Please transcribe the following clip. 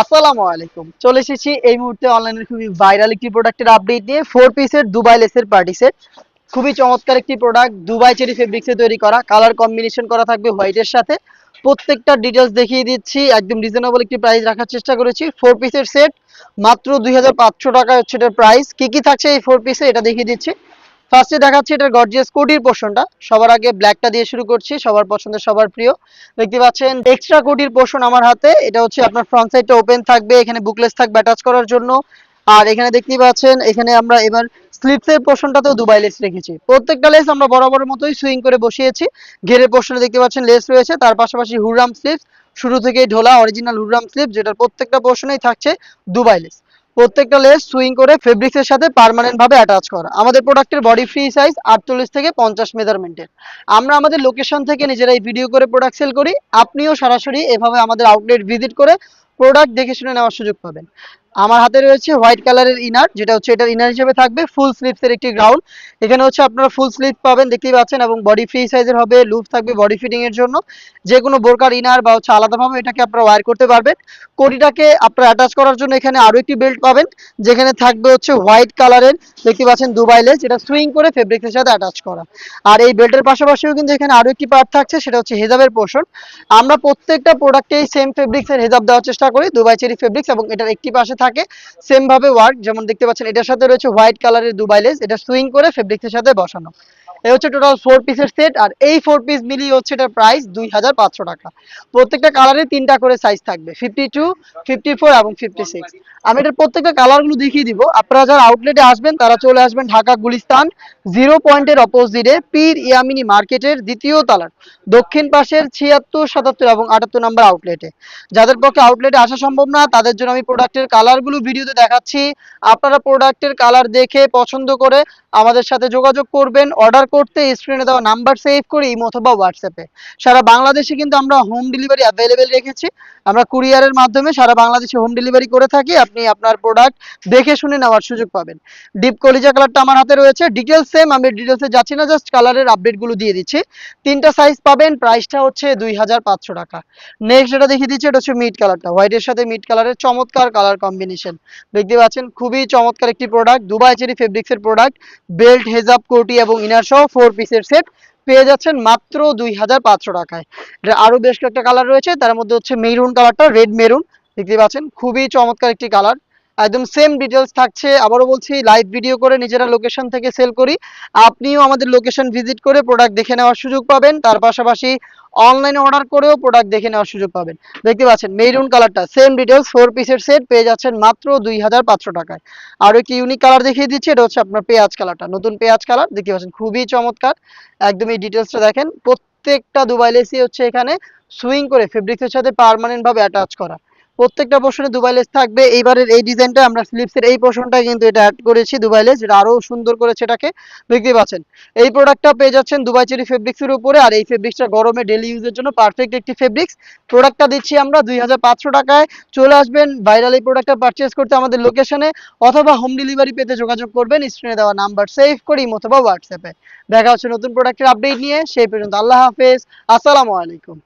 আসসালামু আলাইকুম। চলে এসেছি এই মুহূর্তে অনলাইনের খুবই ভাইরাল একটি প্রোডাক্টের আপডেট নিয়ে। ফোর পিসের দুবাই লেসের পার্টি সেট খুবই চমৎকার একটি প্রোডাক্ট দুবাই চেরি ফেব্রিক্সে তৈরি করা। কালার কম্বিনেশন করা থাকবে হোয়াইটের সাথে। প্রত্যেকটা ডিটেলস দেখিয়ে দিচ্ছি, একদম রিজনেবল একটি প্রাইস রাখার চেষ্টা করেছি। ফোর পিসের সেট মাত্র দুই হাজার পাঁচশো টাকা হচ্ছে এটার প্রাইস কি কি থাকছে এই ফোর পিসে এটা দেখিয়ে দিচ্ছি। ফার্স্টে দেখাচ্ছি এটার গর্জিয়াস কোটির পোর্শনটা সবার আগে ব্ল্যাকটা দিয়ে শুরু করছি, সবার পছন্দের, সবার প্রিয়। দেখতে পাচ্ছেন এক্সট্রা কোটির পোর্শন আমার হাতে। এটা হচ্ছে আপনার ফ্রন্ট সাইডটা ওপেন থাকবে, এখানে বুকলেস থাকবে অ্যাটাচ করার জন্য। আর এখানে দেখতে পাচ্ছেন, এখানে আমরা এবার স্লিপসের পোর্শনটাতেও দুবাই লেস রেখেছি। প্রত্যেকটা লেস আমরা বরাবরের মতোই সুইং করে বসিয়েছি। ঘেরের পোর্শনে দেখতে পাচ্ছেন লেস রয়েছে। তার পাশাপাশি হুররাম স্লিপস শুরু থেকেই ঢোলা অরিজিনাল হুররাম স্লিপ যেটার প্রত্যেকটা পোর্শনেই থাকছে দুবাই লেস প্রত্যেকটা লেস সুইং করে ফেব্রিক্সের সাথে পার্মানেন্ট ভাবে অ্যাটাচ করা। আমাদের প্রোডাক্টের বডি ফ্রি সাইজ আটচল্লিশ থেকে পঞ্চাশ মেজারমেন্টের আমরা আমাদের লোকেশন থেকে নিজেরাই ভিডিও করে প্রোডাক্ট সেল করি। আপনিও সরাসরি এভাবে আমাদের আউটলেট ভিজিট করে প্রোডাক্ট দেখে শুনে নেওয়ার সুযোগ পাবেন। আমার হাতে রয়েছে হোয়াইট কালারের ইনার যেটা হচ্ছে এটার ইনার হিসেবে থাকবে ফুল স্লিভসের একটি গ্রাউন্ড এখানে হচ্ছে আপনারা ফুল স্লিভ পাবেন, দেখতেই পাচ্ছেন, এবং বডি ফ্রি সাইজের হবে লুপ থাকবে বডি ফিটিং এর জন্য। যে কোনো বোরকার ইনার বা হচ্ছে আলাদাভাবে এটাকে আপনারা ওয়্যার করতে পারবেন। কোটিটাকে আপনারা অ্যাটাচ করার জন্য এখানে আরও একটি বেল্ট পাবেন, যেখানে থাকবে হচ্ছে হোয়াইট কালারের দেখতে পাচ্ছেন দুবাইলে যেটা সুইং করে ফেব্রিক্সের সাথে অ্যাটাচ করা। আর এই বেল্টের পাশাপাশিও কিন্তু এখানে আরও একটি পার্ট থাকছে, সেটা হচ্ছে হেজাবের পোর্শন আমরা প্রত্যেকটা প্রোডাক্টেই সেম ফেব্রিক্সের হেজাব দেওয়ার চেষ্টা করি দুবাই চেরি ফেব্রিক্স এবং এটার একটি পাশে থাকে সেম ভাবে ওয়ার্ক যেমন দেখতে পাচ্ছেন, এটার সাথে রয়েছে হোয়াইট কালারের দুবাই লেস এটা সুইং করে ফেব্রিক্সের সাথে বসানো। এই হচ্ছে টোটাল ফোর পিসের সেট আর এই ফোর পিস মিলিয়ে হচ্ছে এটার প্রাইস দুই হাজার পাঁচশো টাকা। প্রত্যেকটা কালারে তিনটা করে সাইজ থাকবে ফিফটি টু ফিফটি ফোর এবং ফিফটি সিক্স আমি এটার প্রত্যেকটা কালারগুলো দেখিয়ে দিব। আপনারা যারা আউটলেটে আসবেন, তারা চলে আসবেন ঢাকা গুলিস্তান জিরো পয়েন্টের অপোজিটে পীর ইয়ামিনী মার্কেটের দ্বিতীয় তালার, দক্ষিণ পাশের ছিয়াত্তর, সাতাত্তর এবং আটাত্তর নম্বর আউটলেটে যাদের পক্ষে আউটলেটে আসা সম্ভব না, তাদের জন্য আমি প্রোডাক্টের কালারগুলো ভিডিওতে দেখাচ্ছি। আপনারা প্রোডাক্টের কালার দেখে পছন্দ করে আমাদের সাথে যোগাযোগ করবেন। অর্ডার করতে স্ক্রিনে দেওয়া নাম্বার সেভ করে ইমো অথবা হোয়াটসঅ্যাপে সারা বাংলাদেশে কিন্তু আমরা হোম ডেলিভারি অ্যাভেলেবেল রেখেছি। আমরা কুরিয়ারের মাধ্যমে সারা বাংলাদেশে হোম ডেলিভারি করে থাকি। আপনি আপনার প্রোডাক্ট দেখে শুনে নেওয়ার সুযোগ পাবেন। ডিপ কলিজা কালারটা আমার হাতে রয়েছে। ডিটেলস সেম আমি ডিটেলসে যাচ্ছি না জাস্ট কালারের আপডেটগুলো দিয়ে দিচ্ছি। তিনটা সাইজ পাবেন প্রাইসটা হচ্ছে দুই হাজার পাঁচশো টাকা। নেক্সট যেটা দেখিয়ে দিচ্ছি, এটা হচ্ছে মিড কালারটা হোয়াইটের সাথে মিড কালারের চমৎকার কালার কম্বিনেশন দেখতে পাচ্ছেন, খুবই চমৎকার একটি প্রোডাক্ট দুবাই চেরি ফেব্রিক্সের প্রোডাক্ট বেল্ট হেজাব কোটি এবং ইনার সহ ফোর পিসের সেট পেয়ে যাচ্ছেন মাত্র দুই হাজার পাঁচশো টাকায়। আরও বেশ কয়েকটা কালার রয়েছে। তার মধ্যে হচ্ছে মেরুন কালারটা রেড মেরুন দেখতে পাচ্ছেন, খুবই চমৎকার একটি কালার। একদম সেম ডিটেলস থাকছে। আবারও বলছি লাইভ ভিডিও করে নিজেরা লোকেশন থেকে সেল করি। আপনিও আমাদের লোকেশন ভিজিট করে প্রোডাক্ট দেখে নেওয়ার সুযোগ পাবেন। তার পাশাপাশি অনলাইনে অর্ডার করেও প্রোডাক্ট দেখে নেওয়ার সুযোগ পাবেন। দেখতে পাচ্ছেন মেরুন কালারটা সেম ডিটেলস ফোর পিসের সেট পেয়ে যাচ্ছেন মাত্র দুই হাজার পাঁচশো টাকায়। আরও একটি ইউনিক কালার দেখিয়ে দিচ্ছে, এটা হচ্ছে আপনার পেঁয়াজ কালারটা নতুন পেঁয়াজ কালার দেখতে পাচ্ছেন, খুবই চমৎকার। একদম এই ডিটেলসটা দেখেন, প্রত্যেকটা দুবাই লেসি হচ্ছে এখানে সুইং করে ফেব্রিক্সের সাথে পার্মানেন্ট ভাবে অ্যাটাচ করা। প্রত্যেকটা পোর্শনে দুবাই লেস থাকবে। এইবারের এই ডিজাইনটা আমরা স্লিপসের এই পোর্শনটা কিন্তু এটা অ্যাড করেছি দুবাই লেস যেটা আরও সুন্দর করেছে এটাকে দেখতে পাচ্ছেন। এই প্রোডাক্টটা পেয়ে যাচ্ছেন দুবাই চেরি ফেব্রিক্সের উপরে, আর এই ফেব্রিক্সটা গরমে ডেলি ইউজের জন্য পারফেক্ট একটি ফেব্রিক্স প্রোডাক্টটা দিচ্ছি আমরা দুই হাজার পাঁচশো টাকায়। চলে আসবেন ভাইরাল এই প্রোডাক্টটা পারচেস করতে আমাদের লোকেশনে অথবা হোম ডেলিভারি পেতে যোগাযোগ করবেন। স্ক্রিনে দেওয়া নাম্বার সেভ করি অথবা হোয়াটসঅ্যাপে দেখা হচ্ছে নতুন প্রোডাক্টের আপডেট নিয়ে, সেই পর্যন্ত আল্লাহ হাফেজ। আসসালামু আলাইকুম।